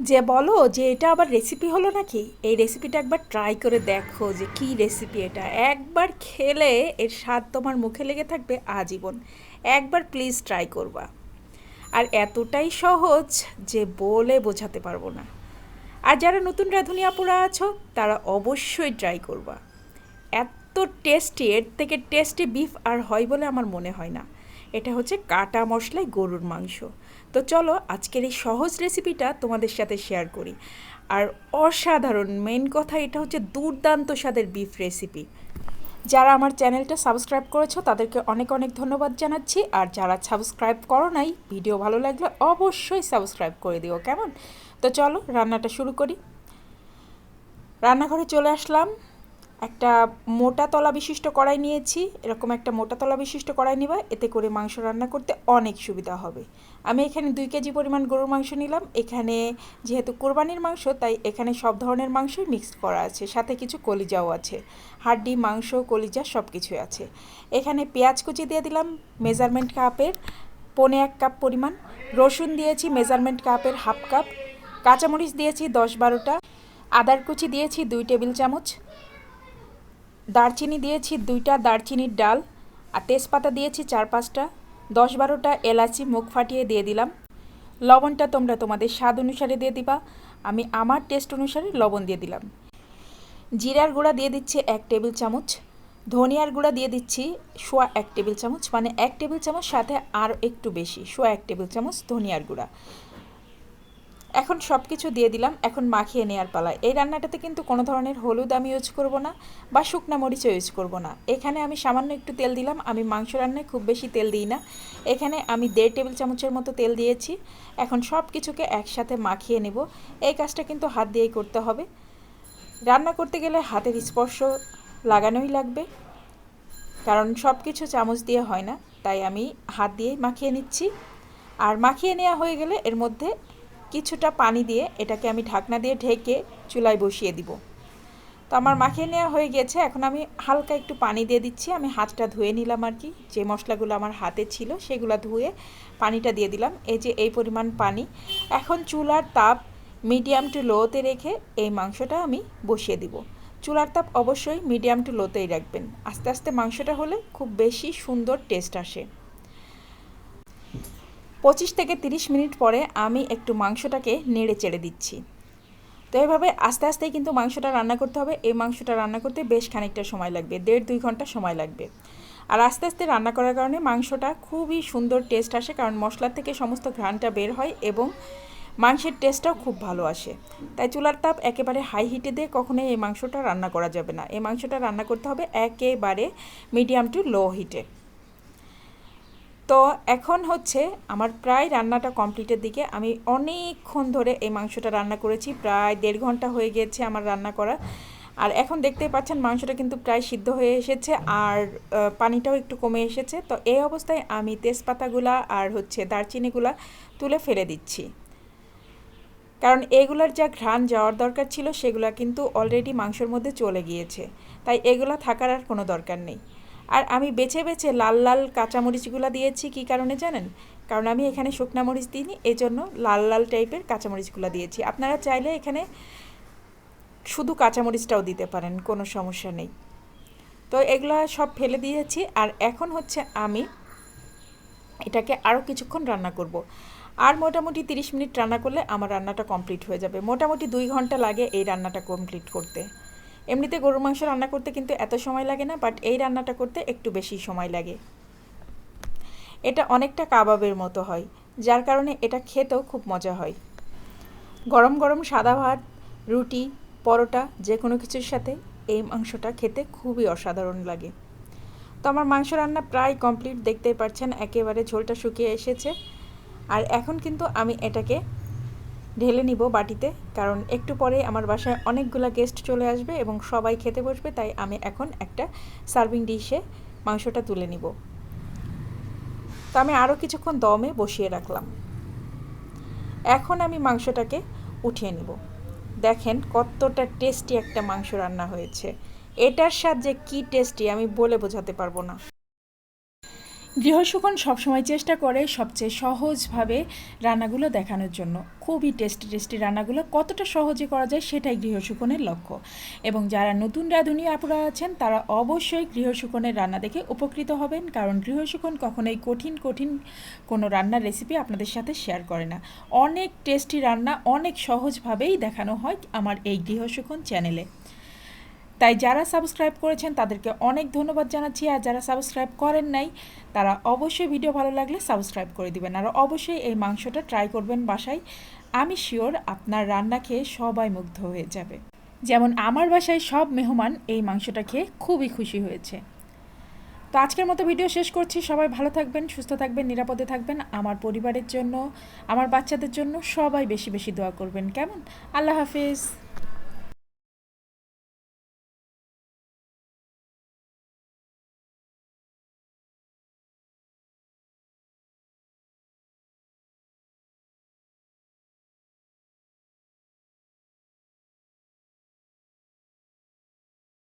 যে বলো যে এটা আবার রেসিপি হলো নাকি? এই রেসিপিটা একবার ট্রাই করে দেখো যে কি রেসিপি এটা। একবার খেলে এর স্বাদ তোমার মুখে লেগে থাকবে আজীবন। একবার প্লিজ ট্রাই করবা। আর এতটাই সহজ যে বলে বোঝাতে পারব না। আর যারা নতুন রাঁধুনি আপুরা আছো, তারা অবশ্যই ট্রাই করবা। এত টেস্টি এর থেকে টেস্টি বিফ আর হয় বলে আমার মনে হয় না। এটা হচ্ছে কাটা মশলায় গরুর মাংস। তো চলো আজকের এই সহজ রেসিপিটা তোমাদের সাথে শেয়ার করি। আর অসাধারণ মেন কথা এটা হচ্ছে দুর্দান্ত স্বাদের বিফ রেসিপি যারা আমার চ্যানেলটা সাবস্ক্রাইব করেছ, তাদেরকে অনেক অনেক ধন্যবাদ জানাচ্ছি। আর যারা সাবস্ক্রাইব করো নাই ভিডিও ভালো লাগলে অবশ্যই সাবস্ক্রাইব করে দিও, কেমন? তো চলো রান্নাটা শুরু করি। রান্নাঘরে চলে আসলাম। একটা মোটা তলা বিশিষ্ট কড়াই নিয়েছি, এরকম একটা মোটা তলা বিশিষ্ট কড়াই নিবা, এতে করে মাংস রান্না করতে অনেক সুবিধা হবে। আমি এখানে দুই কেজি পরিমাণ গরুর মাংস নিলাম, এখানে যেহেতু কোরবানির মাংস, তাই এখানে সব ধরনের মাংসই মিক্স করা আছে, সাথে কিছু কলিজাও আছে। হাড্ডি, মাংস, কলিজা সব কিছুই আছে। এখানে পেঁয়াজ কুচি দিয়ে দিলাম, মেজারমেন্ট কাপের পনে এক কাপ পরিমাণ। রসুন দিয়েছি, মেজারমেন্ট কাপের হাফ কাপ। কাঁচামরিচ দিয়েছি দশ বারোটা। আদার কুচি দিয়েছি দুই টেবিল চামচ। দারচিনি দিয়েছি দুইটা দারচিনির ডাল আর তেজপাতা দিয়েছি চার পাঁচটা। দশ বারোটা এলাচি মুখ ফাটিয়ে দিয়ে দিলাম। লবণটা তোমরা তোমাদের স্বাদ অনুসারে দিয়ে দিবা। আমি আমার টেস্ট অনুসারে লবণ দিয়ে দিলাম। জিরার গুঁড়া দিয়ে দিচ্ছি এক টেবিল চামচ। ধনিয়ার গুঁড়া দিয়ে দিচ্ছি সোয়া এক টেবিল চামচ মানে এক টেবিল চামচ, সাথে আর একটু বেশি, সোয়া এক টেবিল চামচ ধনিয়ার গুঁড়া। এখন সব কিছু দিয়ে দিলাম, এখন মাখিয়ে নেওয়ার পালা। এই রান্নাটাতে কিন্তু কোনো ধরনের হলুদ আমি ইউজ করব না বা শুকনা মরিচও ইউজ করব না। এখানে আমি সামান্য একটু তেল দিলাম, আমি মাংস রান্নায় খুব বেশি তেল দিই না। এখানে আমি দেড় টেবিল চামচের মতো তেল দিয়েছি, এখন সব কিছুকে একসাথে মাখিয়ে নেব। এই কাজটা কিন্তু হাত দিয়েই করতে হবে। রান্না করতে গেলে হাতের স্পর্শ লাগানোই লাগবে, কারণ সব কিছু চামচ দিয়ে হয় না, তাই আমি হাত দিয়েই মাখিয়ে নিচ্ছি। আর মাখিয়ে নেওয়া হয়ে গেলে এর মধ্যে কিছুটা পানি দিয়ে এটাকে আমি ঢাকনা দিয়ে ঢেকে চুলায় বসিয়ে দিব। তো আমার মাখিয়ে নেওয়া হয়ে গেছে, এখন আমি হালকা একটু পানি দিয়ে দিচ্ছি, আমি হাতটা ধুয়ে নিলাম আর কি। যে মশলাগুলো আমার হাতে ছিল সেগুলো ধুয়ে পানিটা দিয়ে দিলাম। এই যে এই পরিমাণ পানি, এখন চুলার তাপ মিডিয়াম টু লোতে রেখে এই মাংসটা আমি বসিয়ে দিব। চুলার তাপ অবশ্যই মিডিয়াম টু লোতেই রাখবেন। আস্তে আস্তে মাংসটা হলে খুব বেশি সুন্দর টেস্ট আসে। পঁচিশ থেকে তিরিশ মিনিট পরে আমি একটু মাংসটাকে নেড়ে চেড়ে দিচ্ছি। তো এভাবে আস্তে আস্তেই কিন্তু মাংসটা রান্না করতে হবে। এই মাংসটা রান্না করতে বেশ খানিকটা সময় লাগবে, দেড় দুই ঘণ্টা সময় লাগবে। আর আস্তে আস্তে রান্না করার কারণে মাংসটা খুবই সুন্দর টেস্ট আসে, কারণ মশলার থেকে সমস্ত ঘ্রাণটা বের হয় এবং মাংসের টেস্টটাও খুব ভালো আসে। তাই চুলার তাপ একেবারে হাই হিটে দিয়ে কখনোই এই মাংসটা রান্না করা যাবে না। এই মাংসটা রান্না করতে হবে একেবারে মিডিয়াম টু লো হিটে তো এখন হচ্ছে আমার প্রায় রান্নাটা কমপ্লিটের দিকে। আমি অনেকক্ষণ ধরে এই মাংসটা রান্না করেছি, প্রায় দেড় ঘণ্টা হয়ে গিয়েছে আমার রান্না করা। আর এখন দেখতেই পাচ্ছেন মাংসটা কিন্তু প্রায় সিদ্ধ হয়ে এসেছে আর পানিটাও একটু কমে এসেছে। তো এই অবস্থায় আমি তেজপাতাগুলা আর হচ্ছে দারচিনিগুলা তুলে ফেলে দিচ্ছি। কারণ এগুলার যা ঘ্রাণ যাওয়ার দরকার ছিল সেগুলো কিন্তু অলরেডি মাংসর মধ্যে চলে গিয়েছে। তাই এগুলো থাকার আর কোনো দরকার নেই। আর আমি বেছে বেছে লাল লাল কাঁচামরিচগুলো দিয়েছি কি কারণে জানেন? কারণ আমি এখানে শুকনা মরিচ দিইনি এই জন্য লাল লাল টাইপের কাঁচামরিচগুলো দিয়েছি। আপনারা চাইলে এখানে শুধু কাঁচামরিচটাও দিতে পারেন, কোনো সমস্যা নেই। তো এগুলো সব ফেলে দিয়েছি আর এখন হচ্ছে আমি এটাকে আরও কিছুক্ষণ রান্না করব। আর মোটামুটি তিরিশ মিনিট রান্না করলে আমার রান্নাটা কমপ্লিট হয়ে যাবে। মোটামুটি দুই ঘণ্টা লাগে এই রান্নাটা কমপ্লিট করতে। এমনিতে গরুর মাংস রান্না করতে কিন্তু এত সময় লাগে না বাট এই রান্নাটা করতে একটু বেশি সময় লাগে। এটা অনেকটা কাবাবের মতো হয়, যার কারণে এটা খেতেও খুব মজা হয়। গরম গরম সাদা ভাত, রুটি, পরোটা যে কোনো কিছুর সাথে এই মাংসটা খেতে খুবই অসাধারণ লাগে। তো আমার মাংস রান্না প্রায় কমপ্লিট দেখতেই পাচ্ছেন একেবারে ঝোলটা শুকিয়ে এসেছে। আর এখন কিন্তু আমি এটাকে ঢেলে নিব বাটিতে, কারণ একটু পরে আমার বাসায় অনেকগুলো গেস্ট চলে আসবে এবং সবাই খেতে বসবে, তাই আমি এখন একটা সার্ভিং ডিশে মাংসটা তুলে নিব। তো আমি আরও কিছুক্ষণ দমে বসিয়ে রাখলাম। এখন আমি মাংসটাকে উঠিয়ে নিব। দেখেন কতটা টেস্টি একটা মাংস রান্না হয়েছে। এটার স্বাদ যে কী টেস্টি আমি বলে বোঝাতে পারব না। গৃহসুখন সবসময় চেষ্টা করে সবচেয়ে সহজভাবে রান্নাগুলো দেখানোর জন্য। খুবই টেস্টি টেস্টি রান্নাগুলো কতটা সহজে করা যায় সেটাই গৃহসুখনের লক্ষ্য। এবং যারা নতুন রাঁধুনি আপুরা আছেন, তারা অবশ্যই গৃহসুখনের রান্না দেখে উপকৃত হবেন। কারণ গৃহসুখন কখনোই কঠিন কঠিন কোনো রান্নার রেসিপি আপনাদের সাথে শেয়ার করে না। অনেক টেস্টি রান্না অনেক সহজভাবেই দেখানো হয় আমার এই গৃহসুখন চ্যানেলে। তাই যারা সাবস্ক্রাইব করেছেন তাদেরকে অনেক ধন্যবাদ জানাচ্ছি, আর যারা সাবস্ক্রাইব করেন নাই, তারা অবশ্যই ভিডিও ভালো লাগলে সাবস্ক্রাইব করে দিবেন। আর অবশ্যই এই মাংসটা ট্রাই করবেন বাসায়। আমি শিওর আপনার রান্না খেয়ে সবাই মুগ্ধ হয়ে যাবে। যেমন আমার বাসায় সব মেহমান এই মাংসটা খেয়ে খুবই খুশি হয়েছে। তো আজকের মতো ভিডিও শেষ করছি। সবাই ভালো থাকবেন, সুস্থ থাকবেন, নিরাপদে থাকবেন। আমার পরিবারের জন্য, আমার বাচ্চাদের জন্য সবাই বেশি বেশি দোয়া করবেন। কেমন? আল্লাহ হাফিজ।